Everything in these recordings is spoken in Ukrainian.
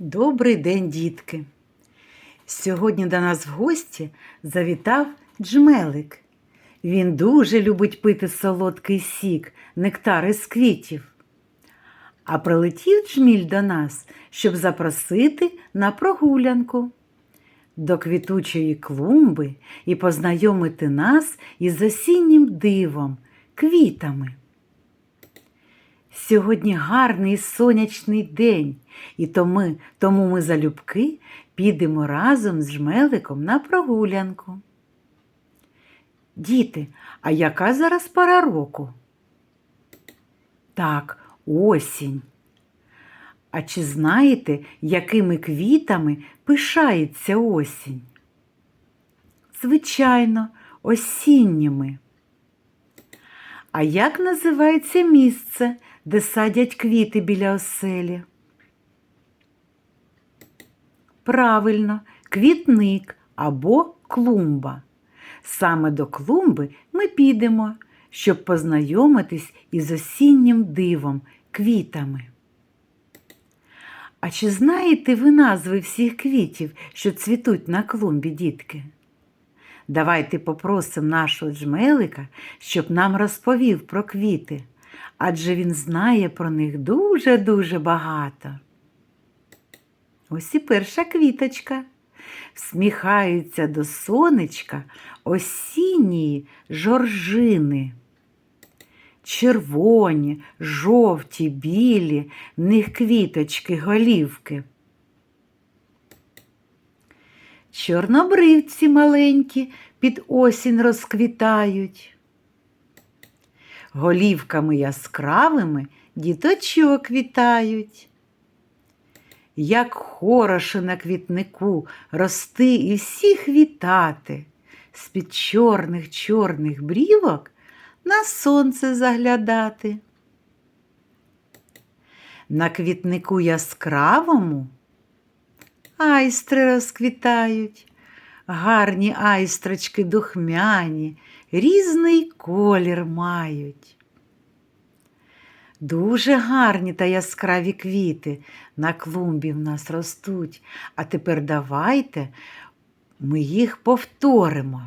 Добрий день, дітки! Сьогодні до нас в гості завітав джмелик. Він дуже любить пити солодкий сік, нектар із квітів. А прилетів джміль до нас, щоб запросити на прогулянку до квітучої клумби і познайомити нас із осіннім дивом, квітами. Сьогодні гарний сонячний день, і то ми, тому ми залюбки підемо разом з жмеликом на прогулянку. Діти, а яка зараз пора року? Так, осінь. А чи знаєте, якими квітами пишається осінь? Звичайно, осінніми. А як називається місце, де садять квіти біля оселі? Правильно, квітник або клумба. Саме до клумби ми підемо, щоб познайомитись із осіннім дивом, квітами. А чи знаєте ви назви всіх квітів, що цвітуть на клумбі, дітки? Давайте попросимо нашого джмелика, щоб нам розповів про квіти, адже він знає про них дуже-дуже багато. Ось і перша квіточка. Всміхаються до сонечка осінні жоржини. Червоні, жовті, білі, в них квіточки, голівки. Чорнобривці маленькі під осінь розквітають. Голівками яскравими діточок вітають. Як хороше на квітнику рости і всіх вітати, з-під чорних чорних брівок на сонце заглядати. На квітнику яскравому айстри розквітають, гарні айстрочки духмяні, різний колір мають. Дуже гарні та яскраві квіти на клумбі в нас ростуть, а тепер давайте ми їх повторимо.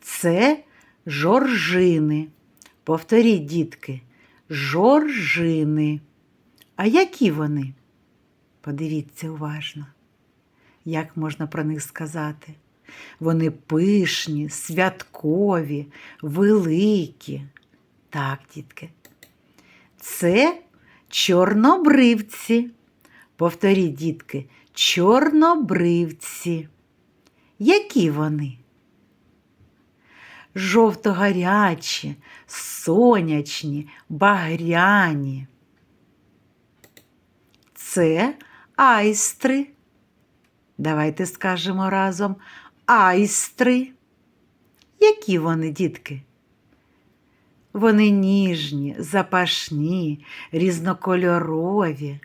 Це жоржини. Повторіть, дітки, жоржини. А які вони? Подивіться уважно, як можна про них сказати. Вони пишні, святкові, великі. Так, дітки. Це чорнобривці. Повторіть, дітки, чорнобривці. Які вони? Жовто-гарячі, сонячні, багряні. Це айстри. Давайте скажемо разом айстри. Які вони, дітки? Вони ніжні, запашні, різнокольорові,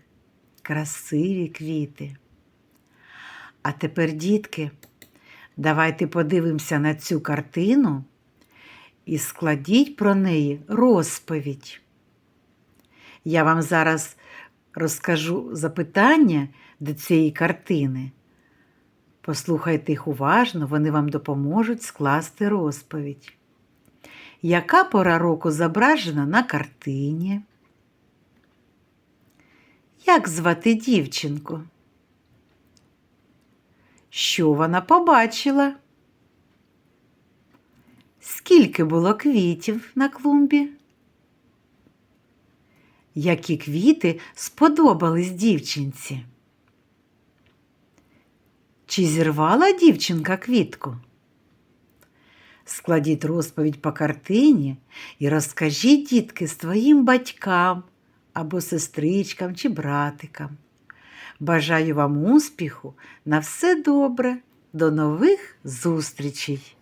красиві квіти. А тепер, дітки, давайте подивимося на цю картину і складіть про неї розповідь. Я вам зараз розкажу запитання до цієї картини. Послухайте їх уважно, вони вам допоможуть скласти розповідь. Яка пора року зображена на картині? Як звати дівчинку? Що вона побачила? Скільки було квітів на клумбі? Які квіти сподобались дівчинці? Чи зірвала дівчинка квітку? Складіть розповідь по картині і розкажіть, дітки, своїм батькам або сестричкам чи братикам. Бажаю вам успіху на все добре. До нових зустрічей!